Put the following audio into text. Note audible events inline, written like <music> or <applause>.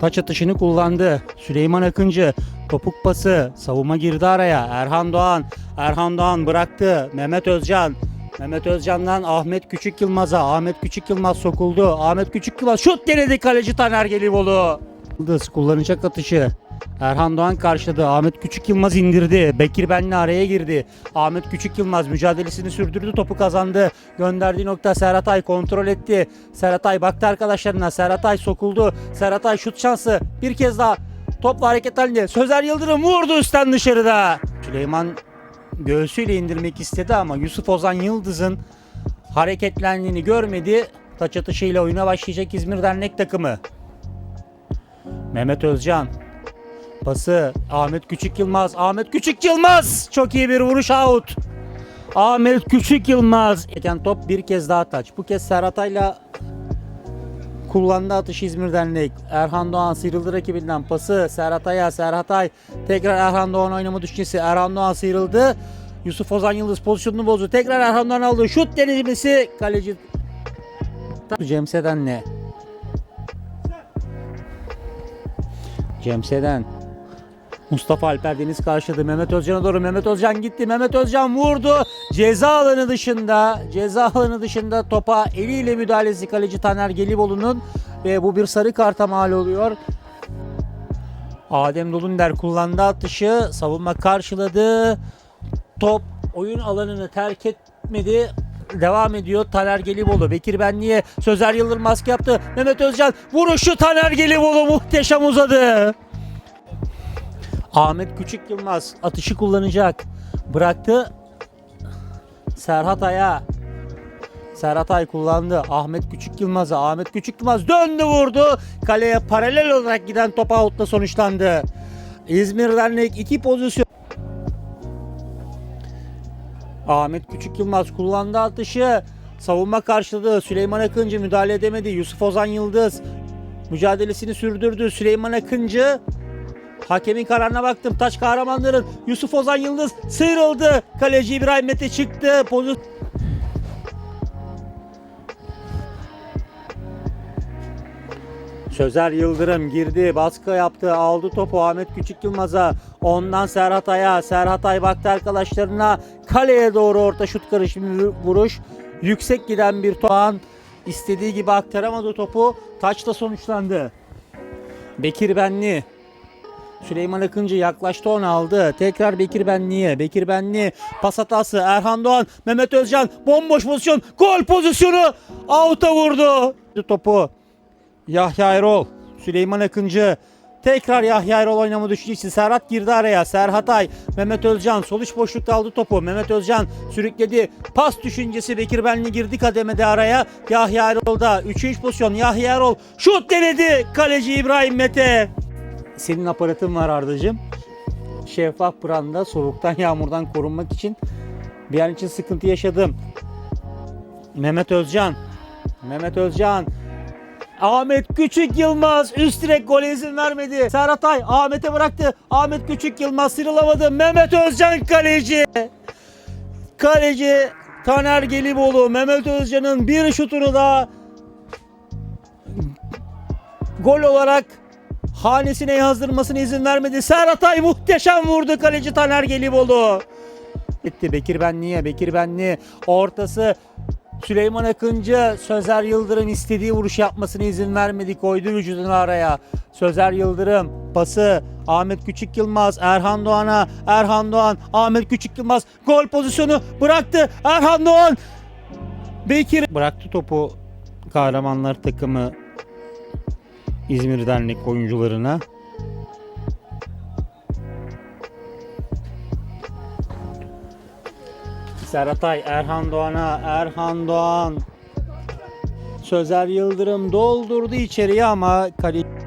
Taç atışını kullandı. Süleyman Akıncı topuk pası. Savunma girdi araya. Erhan Doğan. Erhan Doğan bıraktı. Mehmet Özcan. Mehmet Özcan'dan Ahmet Küçük Yılmaz'a. Ahmet Küçük Yılmaz sokuldu. Ahmet Küçük Yılmaz şut denedi kaleci Taner Gelibolu. Yıldız kullanacak atışı. Erhan Doğan karşıladı. Ahmet Küçük Yılmaz indirdi. Bekir Benli araya girdi. Ahmet Küçük Yılmaz mücadelesini sürdürdü. Topu kazandı. Gönderdiği nokta Serhatay kontrol etti. Serhatay baktı arkadaşlarına. Serhatay sokuldu. Serhatay şut şansı. Bir kez daha topla hareket halinde. Sözer Yıldırım vurdu üstten dışarıda. Süleyman göğsüyle indirmek istedi ama Yusuf Ozan Yıldız'ın hareketlendiğini görmedi. Taç atışıyla oyuna başlayacak İzmir Dernek takımı. Mehmet Özcan. Pası Ahmet Küçük Yılmaz. Ahmet Küçük Yılmaz. Çok iyi bir vuruş out. Ahmet Küçük Yılmaz. Eken top bir kez daha taç. Bu kez Serhatay'la kullandı atış İzmir Dernek. Erhan Doğan sıyrıldı rakibinden. Pası Serhatay'a. Serhatay tekrar Erhan Doğan oynama düşüncesi. Erhan Doğan sıyrıldı. Yusuf Ozan Yıldız pozisyonunu bozdu. Tekrar Erhan Doğan aldı. Şut denemesi. Kaleci Cemse'den ne? Cemse'den. Mustafa Alper Deniz karşıladı. Mehmet Özcan'a doğru. Mehmet Özcan gitti. Mehmet Özcan vurdu. Ceza alanı dışında, ceza alanı dışında topa eliyle müdahalesi kaleci Taner Gelibolu'nun ve bu bir sarı karta mal oluyor. Adem Dolunder kullandı atışı. Savunma karşıladı. Top oyun alanını terk etmedi. Devam ediyor Taner Gelibolu. Bekir Benli'ye Sözer Yıldırım baskı yaptı. Mehmet Özcan vuruşu Taner Gelibolu muhteşem uzadı. Ahmet Küçük Yılmaz atışı kullanacak. Bıraktı. Serhat Ay'a. Serhat Ay kullandı. Ahmet Küçük Yılmaz'a. Ahmet Küçük Yılmaz döndü vurdu. Kaleye paralel olarak giden top out'la sonuçlandı. İzmir Dernek iki pozisyon. Ahmet Küçük Yılmaz kullandı atışı. Savunma karşıladı. Süleyman Akıncı müdahale edemedi. Yusuf Ozan Yıldız mücadelesini sürdürdü. Süleyman Akıncı Hakemin kararına baktım. Taç kahramanların Yusuf Ozan Yıldız sıyrıldı. Kaleci İbrahim Mete çıktı. Pozisyon Sözer Yıldırım girdi, baskı yaptı, aldı topu Ahmet Küçük Yılmaz'a. Ondan Serhat Ay'a, Serhat Ay baktı arkadaşlarına. Kaleye doğru orta şut karışımı vuruş. Yüksek giden bir toğan. istediği gibi aktaramadı topu. Taçla sonuçlandı. Bekir Benli. Süleyman Akıncı yaklaştı onu aldı. Tekrar Bekir Benli'ye. Bekir Benli pas hatası. Erhan Doğan, Mehmet Özcan bomboş pozisyon. Gol pozisyonu. Out'a vurdu. Topu. Yahya Erol, Süleyman Akıncı, tekrar Yahya Erol oynama düşüncesi. Serhat girdi araya. Serhat Ay, Mehmet Özcan sol iç boşlukta aldı topu. Mehmet Özcan sürükledi. Pas düşüncesi Bekir Benli girdi kademede araya. Yahya Erol'da 3. pozisyon. Yahya Erol şut denedi. Kaleci İbrahim Mete. Senin aparatın var Ardacığım. Şeffaf branda soğuktan <laughs> yağmurdan korunmak için bir an için sıkıntı yaşadım. Mehmet Özcan. Mehmet Özcan Ahmet Küçük Yılmaz üst direk gole izin vermedi. Serhat Ay Ahmet'e bıraktı. Ahmet Küçük Yılmaz sıyrılamadı. Mehmet Özcan kaleci. Kaleci Taner Gelibolu Mehmet Özcan'ın bir şutunu da gol olarak hanesine yazdırmasına izin vermedi. Serhat Ay muhteşem vurdu kaleci Taner Gelibolu. Gitti Bekir Benli'ye. Bekir Benli ortası Süleyman Akıncı Sözer Yıldırım istediği vuruş yapmasına izin vermedi. Koydu vücudunu araya. Sözer Yıldırım pası Ahmet Küçük Yılmaz Erhan Doğan'a Erhan Doğan Ahmet Küçük Yılmaz gol pozisyonu bıraktı. Erhan Doğan Bekir bıraktı topu kahramanlar takımı İzmir Dernek oyuncularına. Serhatay, Erhan Doğan'a, Erhan Doğan. Sözer Yıldırım doldurdu içeriye ama kale